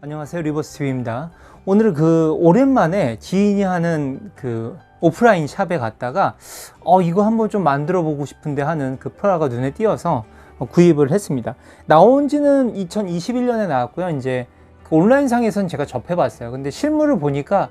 안녕하세요 리버스TV입니다. 오늘은 그 오랜만에 지인이 하는 그 오프라인 샵에 갔다가 어 이거 한번 좀 만들어 보고 싶은데 하는 그 프라가 눈에 띄어서 어, 구입을 했습니다. 나온 지는 2021년에 나왔고요. 이제 그 온라인상에서는 제가 접해 봤어요. 근데 실물을 보니까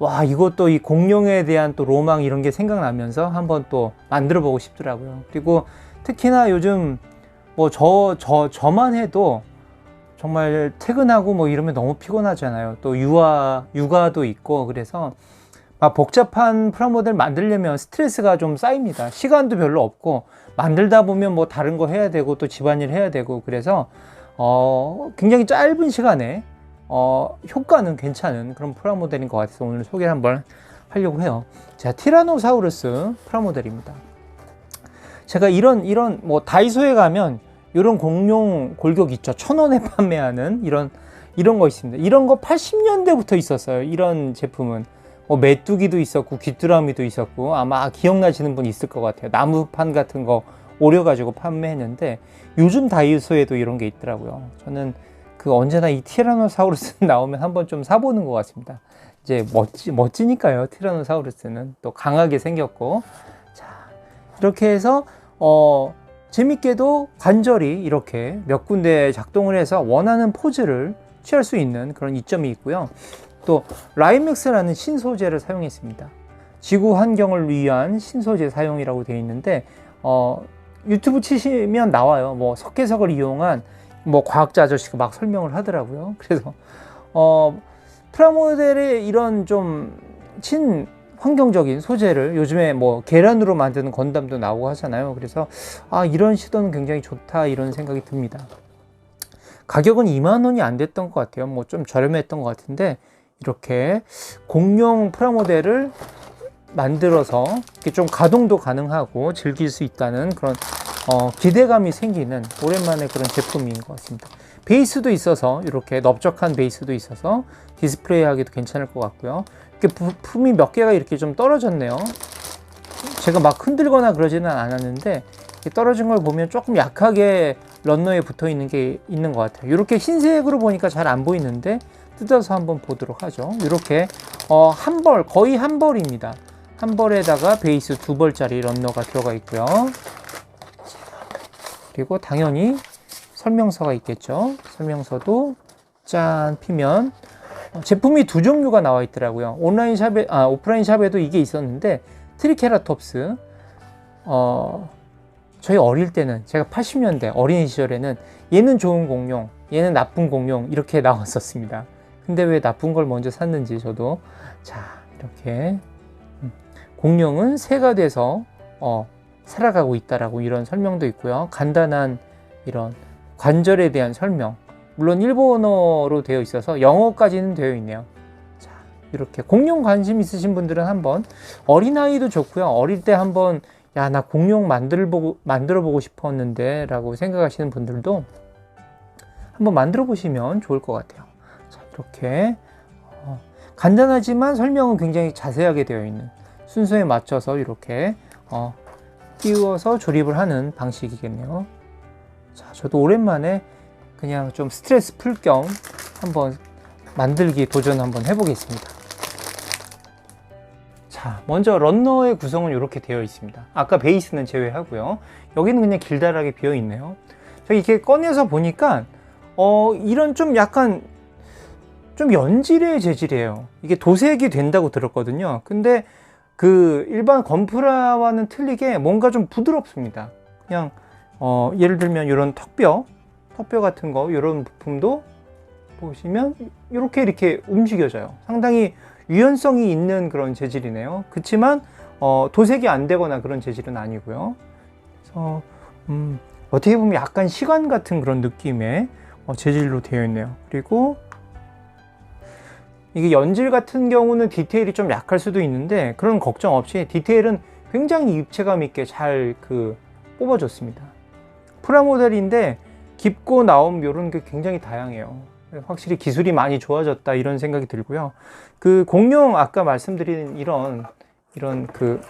와 이것도 이 공룡에 대한 또 로망 이런 게 생각나면서 한번 또 만들어 보고 싶더라고요. 그리고 특히나 요즘 뭐 저 저 저만 해도 정말 퇴근하고 뭐 이러면 너무 피곤하잖아요. 또 육아, 육아도 있고 그래서 막 복잡한 프라모델 만들려면 스트레스가 좀 쌓입니다. 시간도 별로 없고 만들다 보면 뭐 다른 거 해야 되고 또 집안일 해야 되고 그래서 어 굉장히 짧은 시간에 어 효과는 괜찮은 그런 프라모델인 것 같아서 오늘 소개를 한번 하려고 해요. 자, 티라노사우루스 프라모델입니다. 제가 이런 이런 뭐 다이소에 가면 이런 공룡 골격 있죠. 천 원에 판매하는 이런 이런 거 있습니다. 이런 거 80년대부터 있었어요. 이런 제품은 뭐 메뚜기도 있었고 귀뚜라미도 있었고 아마 기억나시는 분 있을 것 같아요. 나무판 같은 거 오려가지고 판매했는데 요즘 다이소에도 이런 게 있더라고요. 저는 그 언제나 이 티라노사우루스 나오면 한번 좀 사보는 것 같습니다. 이제 멋지 멋지니까요. 티라노사우루스는 또 강하게 생겼고 자 이렇게 해서 어 재밌게도 관절이 이렇게 몇 군데 작동을 해서 원하는 포즈를 취할 수 있는 그런 이점이 있고요. 또 라이맥스라는 신소재를 사용했습니다. 지구 환경을 위한 신소재 사용이라고 되어 있는데 어, 유튜브 치시면 나와요. 뭐 석회석을 이용한 뭐 과학자 아저씨가 막 설명을 하더라고요. 그래서 어, 프라모델의 이런 좀친 환경적인 소재를 요즘에 뭐 계란으로 만드는 건담도 나오고 하잖아요. 그래서 아 이런 시도는 굉장히 좋다 이런 생각이 듭니다. 가격은 2만 원이 안 됐던 것 같아요. 뭐 좀 저렴했던 것 같은데 이렇게 공룡 프라모델을 만들어서 이렇게 좀 가동도 가능하고 즐길 수 있다는 그런 어, 기대감이 생기는 오랜만에 그런 제품인 것 같습니다. 베이스도 있어서 이렇게 넓적한 베이스도 있어서 디스플레이 하기도 괜찮을 것 같고요. 이렇게 부품이 몇 개가 이렇게 좀 떨어졌네요. 제가 막 흔들거나 그러지는 않았는데 떨어진 걸 보면 조금 약하게 런너에 붙어 있는 게 있는 것 같아요. 이렇게 흰색으로 보니까 잘 안 보이는데 뜯어서 한번 보도록 하죠. 이렇게 어, 한 벌, 거의 한 벌입니다. 한 벌에다가 베이스 두 벌짜리 런너가 들어가 있고요. 그리고 당연히 설명서가 있겠죠. 설명서도 짠 피면 어, 제품이 두 종류가 나와 있더라고요. 온라인 샵에 아 오프라인 샵에도 이게 있었는데 트리케라톱스 어 저희 어릴 때는 제가 80년대 어린 시절에는 얘는 좋은 공룡, 얘는 나쁜 공룡 이렇게 나왔었습니다. 근데 왜 나쁜 걸 먼저 샀는지 저도 자 이렇게 음, 공룡은 새가 돼서 어, 살아가고 있다라고 이런 설명도 있고요. 간단한 이런 관절에 대한 설명 물론 일본어로 되어 있어서 영어까지는 되어 있네요. 자, 이렇게 공룡 관심 있으신 분들은 한번 어린아이도 좋고요. 어릴 때 한번 야, 나 공룡 만들 보고, 만들어 보고 싶었는데 라고 생각하시는 분들도 한번 만들어 보시면 좋을 것 같아요. 자, 이렇게 어, 간단하지만 설명은 굉장히 자세하게 되어 있는 순서에 맞춰서 이렇게 어, 끼워서 조립을 하는 방식이겠네요. 자, 저도 오랜만에 그냥 좀 스트레스 풀 겸 한번 만들기 도전 한번 해보겠습니다. 자, 먼저 런너의 구성은 이렇게 되어 있습니다. 아까 베이스는 제외하고요. 여기는 그냥 길다랗게 비어 있네요. 저 이렇게 꺼내서 보니까 어, 이런 좀 약간 좀 연질의 재질이에요. 이게 도색이 된다고 들었거든요. 근데 그 일반 건프라와는 틀리게 뭔가 좀 부드럽습니다. 그냥 어, 예를 들면 이런 턱뼈 턱뼈 같은 거 이런 부품도 보시면 이렇게 이렇게 움직여져요. 상당히 유연성이 있는 그런 재질이네요. 그렇지만 어, 도색이 안 되거나 그런 재질은 아니고요. 그래서 음, 어떻게 보면 약간 시간 같은 그런 느낌의 어, 재질로 되어 있네요. 그리고 이게 연질 같은 경우는 디테일이 좀 약할 수도 있는데 그런 걱정 없이 디테일은 굉장히 입체감 있게 잘 그 뽑아줬습니다. 프라모델인데 깊고 나옴 이런 게 굉장히 다양해요. 확실히 기술이 많이 좋아졌다 이런 생각이 들고요. 그 공룡 아까 말씀드린 이런 이런 그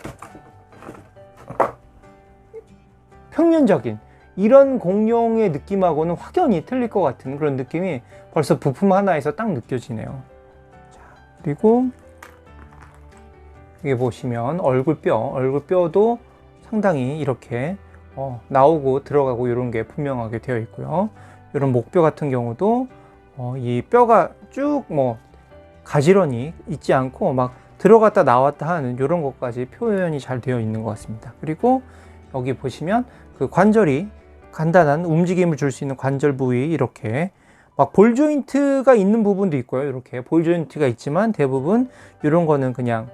평면적인 이런 공룡의 느낌하고는 확연히 틀릴 것 같은 그런 느낌이 벌써 부품 하나에서 딱 느껴지네요. 자, 그리고 여기 보시면 얼굴뼈, 얼굴뼈도 상당히 이렇게 어, 나오고 들어가고 이런 게 분명하게 되어 있고요. 이런 목뼈 같은 경우도 어, 이 뼈가 쭉 뭐 가지런히 있지 않고 막 들어갔다 나왔다 하는 이런 것까지 표현이 잘 되어 있는 것 같습니다. 그리고 여기 보시면 그 관절이 간단한 움직임을 줄 수 있는 관절 부위 이렇게 막 볼 조인트가 있는 부분도 있고요. 이렇게 볼 조인트가 있지만 대부분 이런 거는 그냥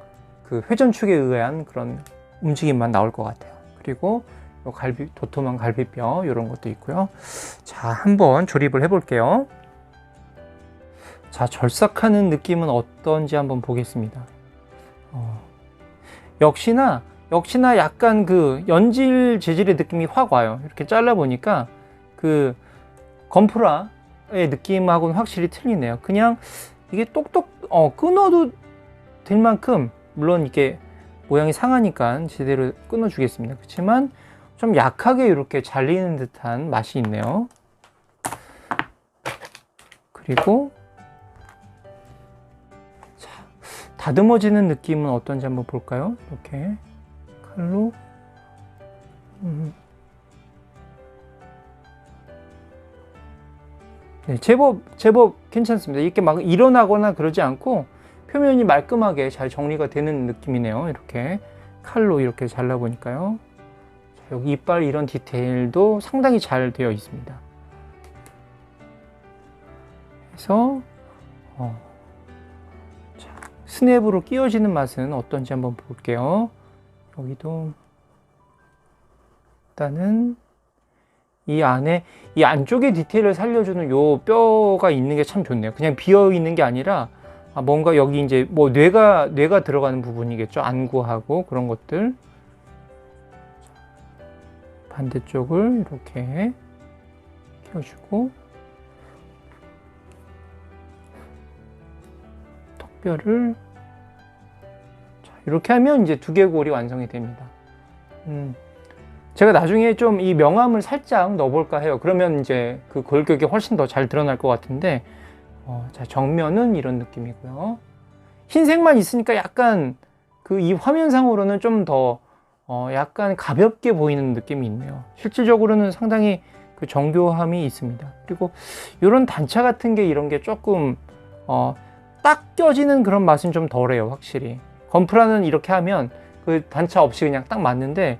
그 회전축에 의한 그런 움직임만 나올 것 같아요. 그리고 요 갈비 도톰한 갈비뼈 이런 것도 있고요. 자, 한번 조립을 해 볼게요. 자, 절삭하는 느낌은 어떤지 한번 보겠습니다. 어, 역시나 역시나 약간 그 연질 재질의 느낌이 확 와요. 이렇게 잘라 보니까 그 건프라의 느낌하고는 확실히 틀리네요. 그냥 이게 똑똑 어, 끊어도 될 만큼 물론 이게 모양이 상하니까 제대로 끊어 주겠습니다. 그렇지만 좀 약하게 이렇게 잘리는 듯한 맛이 있네요. 그리고 자, 다듬어지는 느낌은 어떤지 한번 볼까요? 이렇게 칼로 음. 네, 제법 제법 괜찮습니다. 이렇게 막 일어나거나 그러지 않고 표면이 말끔하게 잘 정리가 되는 느낌이네요. 이렇게 칼로 이렇게 잘라 보니까요. 자, 여기 이빨 이런 디테일도 상당히 잘 되어 있습니다. 그래서 어, 자, 스냅으로 끼워지는 맛은 어떤지 한번 볼게요. 여기도 일단은 이 안에 이 안쪽의 디테일을 살려주는 요 뼈가 있는 게 참 좋네요. 그냥 비어 있는 게 아니라 아, 뭔가 여기 이제 뭐 뇌가 뇌가 들어가는 부분이겠죠. 안구하고 그런 것들. 반대쪽을 이렇게 켜주고 턱뼈를 자, 이렇게 하면 이제 두개골이 완성이 됩니다. 음, 제가 나중에 좀 이 명암을 살짝 넣어볼까 해요. 그러면 이제 그 골격이 훨씬 더 잘 드러날 것 같은데 어, 자, 정면은 이런 느낌이고요. 흰색만 있으니까 약간 그 이 화면상으로는 좀 더 어, 약간 가볍게 보이는 느낌이 있네요. 실질적으로는 상당히 그 정교함이 있습니다. 그리고 이런 단차 같은 게 이런 게 조금 어, 딱 껴지는 그런 맛은 좀 덜해요, 확실히. 건프라는 이렇게 하면 그 단차 없이 그냥 딱 맞는데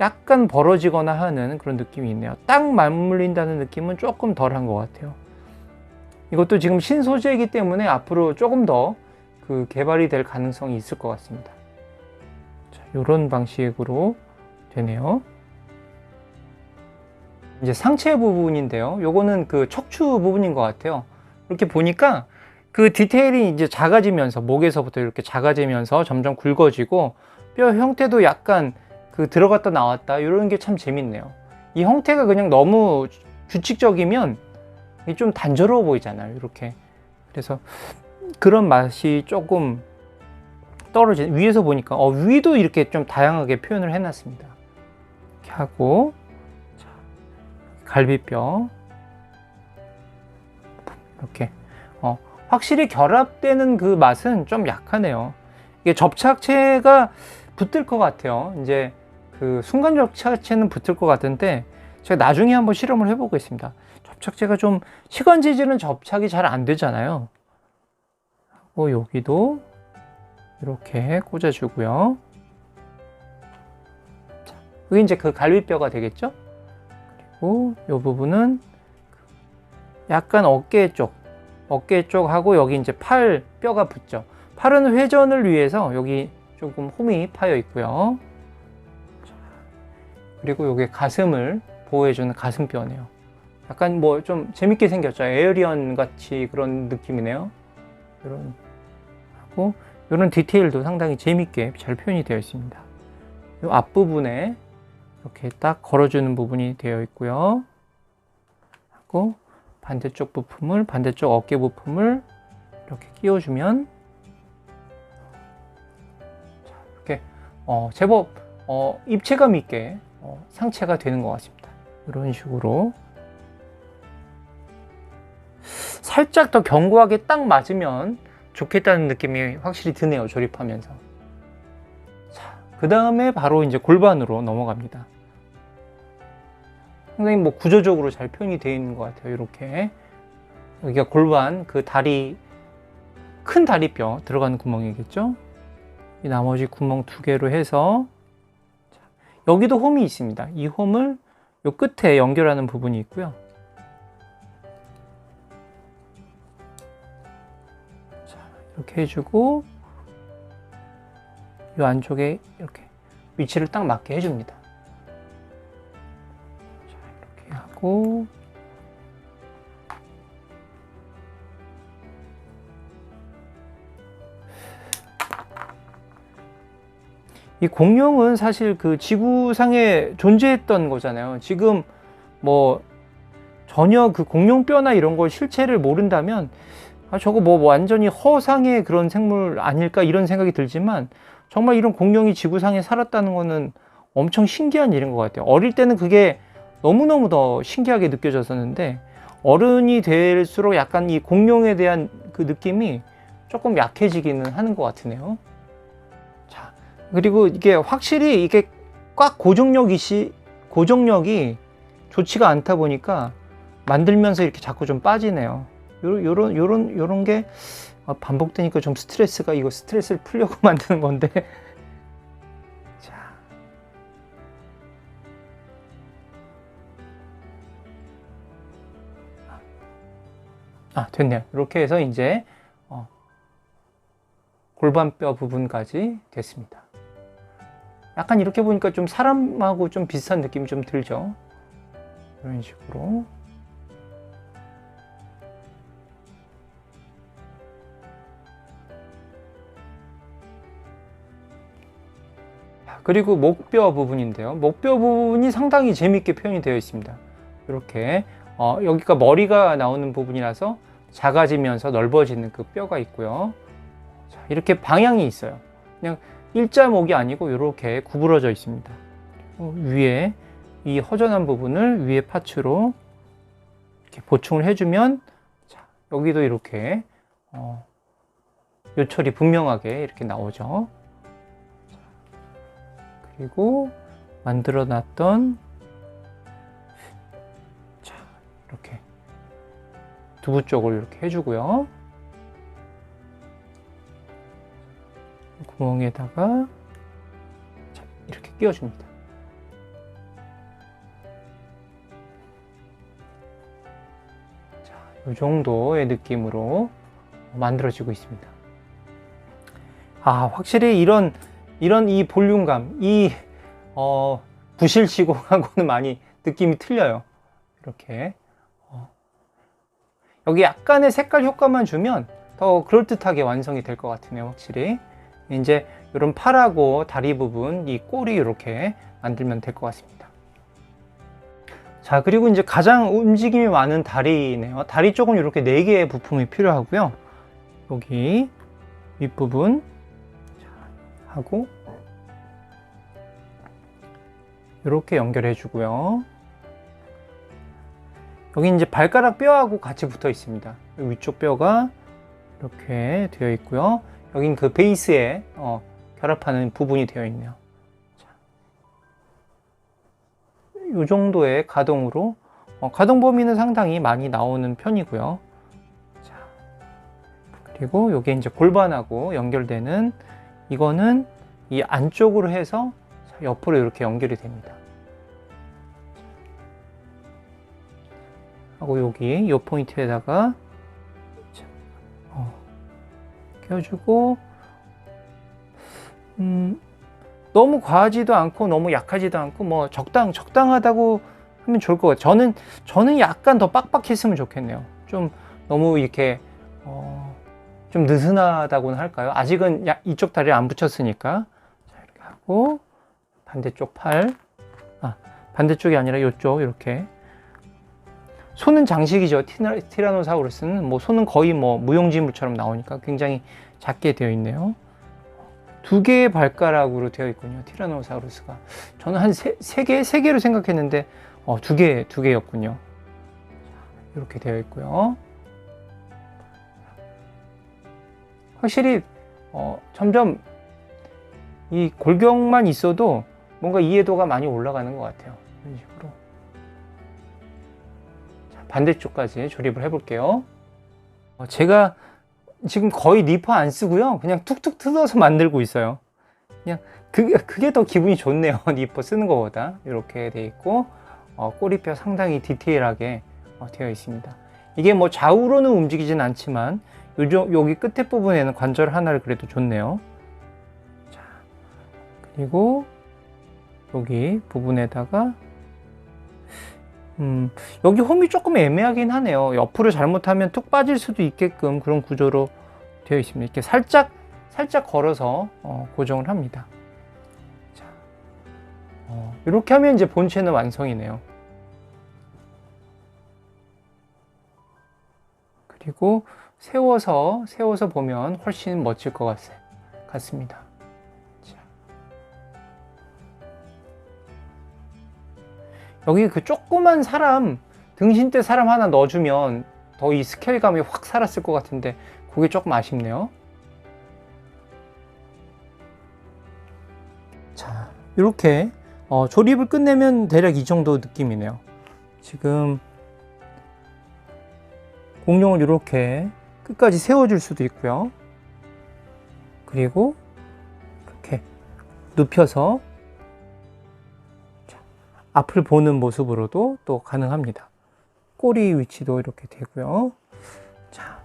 약간 벌어지거나 하는 그런 느낌이 있네요. 딱 맞물린다는 느낌은 조금 덜한 것 같아요. 이것도 지금 신소재이기 때문에 앞으로 조금 더 그 개발이 될 가능성이 있을 것 같습니다. 자, 이런 방식으로 되네요. 이제 상체 부분인데요. 요거는 그 척추 부분인 것 같아요. 이렇게 보니까 그 디테일이 이제 작아지면서 목에서부터 이렇게 작아지면서 점점 굵어지고 뼈 형태도 약간 그 들어갔다 나왔다 이런 게 참 재밌네요. 이 형태가 그냥 너무 규칙적이면 좀 단조로워 보이잖아요. 이렇게. 그래서 그런 맛이 조금 떨어진 위에서 보니까 어, 위도 이렇게 좀 다양하게 표현을 해놨습니다. 이렇게 하고 자, 갈비뼈 이렇게 어, 확실히 결합되는 그 맛은 좀 약하네요. 이게 접착체가 붙을 것 같아요. 이제 그 순간 접착체는 붙을 것 같은데 제가 나중에 한번 실험을 해보겠습니다. 접착제가 좀 시간 지지는 접착이 잘 안 되잖아요. 하고 여기도 이렇게 꽂아주고요. 자, 여기 이제 그 갈비뼈가 되겠죠? 그리고 이 부분은 약간 어깨 쪽, 어깨 쪽하고 여기 이제 팔 뼈가 붙죠. 팔은 회전을 위해서 여기 조금 홈이 파여 있고요. 그리고 여기 가슴을 보호해주는 가슴뼈네요. 약간 뭐 좀 재밌게 생겼죠. 에어리언 같이 그런 느낌이네요. 이런 하고 이런 디테일도 상당히 재밌게 잘 표현이 되어 있습니다. 이 앞부분에 이렇게 딱 걸어주는 부분이 되어 있고요. 하고 반대쪽 부품을 반대쪽 어깨 부품을 이렇게 끼워주면 자, 이렇게 어, 제법 어, 입체감 있게 어, 상체가 되는 것 같습니다. 이런 식으로 살짝 더 견고하게 딱 맞으면 좋겠다는 느낌이 확실히 드네요. 조립하면서. 자, 그 다음에 바로 이제 골반으로 넘어갑니다. 상당히 뭐 구조적으로 잘 표현이 되어 있는 것 같아요. 이렇게 여기가 골반 그 다리 큰 다리뼈 들어가는 구멍이겠죠. 이 나머지 구멍 두 개로 해서 자, 여기도 홈이 있습니다. 이 홈을 요 끝에 연결하는 부분이 있고요. 이렇게 해주고 이 안쪽에 이렇게 위치를 딱 맞게 해줍니다. 자, 이렇게 하고 이 공룡은 사실 그 지구상에 존재했던 거잖아요. 지금 뭐 전혀 그 공룡뼈나 이런 걸 실체를 모른다면 아 저거 뭐 완전히 허상의 그런 생물 아닐까 이런 생각이 들지만 정말 이런 공룡이 지구상에 살았다는 거는 엄청 신기한 일인 것 같아요. 어릴 때는 그게 너무너무 더 신기하게 느껴졌었는데 어른이 될수록 약간 이 공룡에 대한 그 느낌이 조금 약해지기는 하는 것 같으네요. 자, 그리고 이게 확실히 이게 꽉 고정력이 시 고정력이 좋지가 않다 보니까 만들면서 이렇게 자꾸 좀 빠지네요. 요런 요런 요런 요런 게 아, 반복되니까 좀 스트레스가 이거 스트레스를 풀려고 만드는 건데. 자. 아, 됐네요. 이렇게 해서 이제 어, 골반뼈 부분까지 됐습니다. 약간 이렇게 보니까 좀 사람하고 좀 비슷한 느낌이 좀 들죠. 이런 식으로. 그리고 목뼈 부분인데요. 목뼈 부분이 상당히 재밌게 표현이 되어 있습니다. 이렇게 어, 여기가 머리가 나오는 부분이라서 작아지면서 넓어지는 그 뼈가 있고요. 자, 이렇게 방향이 있어요. 그냥 일자목이 아니고 이렇게 구부러져 있습니다. 어, 위에 이 허전한 부분을 위에 파츠로 이렇게 보충을 해주면 자, 여기도 이렇게 어, 요철이 분명하게 이렇게 나오죠. 그리고 만들어 놨던 자 이렇게 두부 쪽을 이렇게 해주고요. 구멍에다가 자, 이렇게 끼워줍니다. 자, 이 정도의 느낌으로 만들어지고 있습니다. 아 확실히 이런 이런 이 볼륨감, 이 어, 부실 시공하고는 많이 느낌이 틀려요. 이렇게 어. 여기 약간의 색깔 효과만 주면 더 그럴듯하게 완성이 될 것 같으네요, 확실히. 이제 이런 팔하고 다리 부분, 이 꼬리 이렇게 만들면 될 것 같습니다. 자, 그리고 이제 가장 움직임이 많은 다리네요. 다리 쪽은 이렇게 4개의 부품이 필요하고요. 여기 윗부분, 하고 이렇게 연결해 주고요. 여기 이제 발가락 뼈하고 같이 붙어 있습니다. 위쪽 뼈가 이렇게 되어 있고요. 여긴 그 베이스에 어, 결합하는 부분이 되어 있네요. 자, 이 정도의 가동으로 어, 가동 범위는 상당히 많이 나오는 편이고요. 자, 그리고 이게 이제 골반하고 연결되는 이거는 이 안쪽으로 해서 옆으로 이렇게 연결이 됩니다. 하고 여기 이 포인트에다가 어, 껴주고 음, 너무 과하지도 않고 너무 약하지도 않고 뭐 적당 적당하다고 하면 좋을 것 같아요. 저는 저는 약간 더 빡빡했으면 좋겠네요. 좀 너무 이렇게 어, 좀 느슨하다고는 할까요? 아직은 이쪽 다리를 안 붙였으니까 자, 이렇게 하고 반대쪽 팔 아, 반대쪽이 아니라 이쪽 이렇게 손은 장식이죠. 티라, 티라노사우루스는 뭐 손은 거의 뭐 무용지물처럼 나오니까 굉장히 작게 되어 있네요. 두 개의 발가락으로 되어 있군요. 티라노사우루스가. 저는 한 세, 세 개, 세 개로 생각했는데 어, 두 개, 두 개였군요. 이렇게 되어 있고요. 확실히 어, 점점 이 골경만 있어도 뭔가 이해도가 많이 올라가는 것 같아요. 이런 식으로. 자, 반대쪽까지 조립을 해볼게요. 어, 제가 지금 거의 니퍼 안 쓰고요. 그냥 툭툭 뜯어서 만들고 있어요. 그냥 그게, 그게 더 기분이 좋네요. 니퍼 쓰는 것보다. 이렇게 돼 있고, 어, 꼬리뼈 상당히 디테일하게 어, 되어 있습니다. 이게 뭐 좌우로는 움직이진 않지만, 요즘 여기 끝에 부분에는 관절 하나를 그래도 줬네요. 자, 그리고 여기 부분에다가 음, 여기 홈이 조금 애매하긴 하네요. 옆으로 잘못하면 툭 빠질 수도 있게끔 그런 구조로 되어 있습니다. 이렇게 살짝 살짝 걸어서 어, 고정을 합니다. 자, 어, 이렇게 하면 이제 본체는 완성이네요. 그리고 세워서 세워서 보면 훨씬 멋질 것 같, 같습니다. 자. 여기 그 조그만 사람 등신대 사람 하나 넣어주면 더 이 스케일감이 확 살았을 것 같은데 그게 조금 아쉽네요. 자, 이렇게 어, 조립을 끝내면 대략 이 정도 느낌이네요. 지금 공룡을 이렇게 끝까지 세워줄 수도 있고요. 그리고 이렇게 눕혀서 자, 앞을 보는 모습으로도 또 가능합니다. 꼬리 위치도 이렇게 되고요. 자.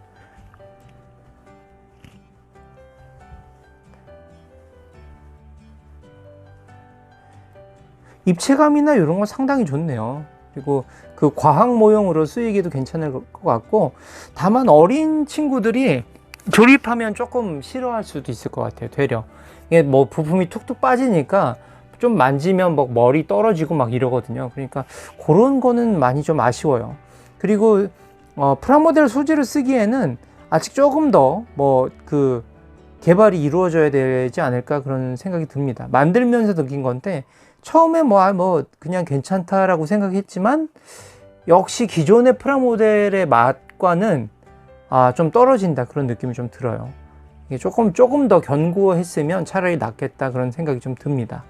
입체감이나 이런 거 상당히 좋네요. 그리고 그 과학 모형으로 쓰이기도 괜찮을 것 같고 다만 어린 친구들이 조립하면 조금 싫어할 수도 있을 것 같아요. 되려 이게 뭐 부품이 툭툭 빠지니까 좀 만지면 뭐 머리 떨어지고 막 이러거든요. 그러니까 그런 거는 많이 좀 아쉬워요. 그리고 어, 프라모델 소재를 쓰기에는 아직 조금 더 뭐 그 개발이 이루어져야 되지 않을까 그런 생각이 듭니다. 만들면서 느낀 건데 처음에 뭐, 아, 뭐, 그냥 괜찮다라고 생각했지만, 역시 기존의 프라모델의 맛과는, 아, 좀 떨어진다. 그런 느낌이 좀 들어요. 이게 조금, 조금 더 견고했으면 차라리 낫겠다. 그런 생각이 좀 듭니다.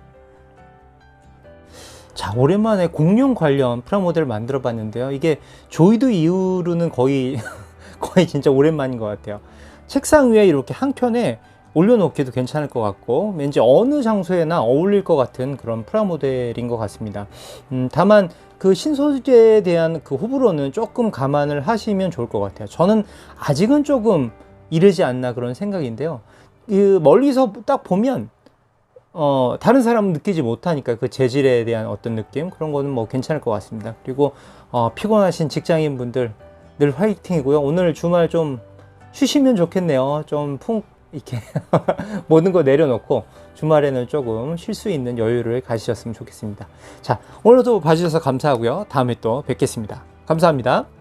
자, 오랜만에 공룡 관련 프라모델을 만들어 봤는데요. 이게 조이드 이후로는 거의, 거의 진짜 오랜만인 것 같아요. 책상 위에 이렇게 한 켠에 올려놓기도 괜찮을 것 같고 왠지 어느 장소에나 어울릴 것 같은 그런 프라모델인 것 같습니다. 음, 다만 그 신소재에 대한 그 호불호는 조금 감안을 하시면 좋을 것 같아요. 저는 아직은 조금 이르지 않나 그런 생각인데요. 그 멀리서 딱 보면 어, 다른 사람은 느끼지 못하니까 그 재질에 대한 어떤 느낌 그런 거는 뭐 괜찮을 것 같습니다. 그리고 어, 피곤하신 직장인 분들 늘 화이팅이고요. 오늘 주말 좀 쉬시면 좋겠네요. 좀 푹 이렇게 모든 거 내려놓고 주말에는 조금 쉴 수 있는 여유를 가지셨으면 좋겠습니다. 자, 오늘도 봐주셔서 감사하고요. 다음에 또 뵙겠습니다. 감사합니다.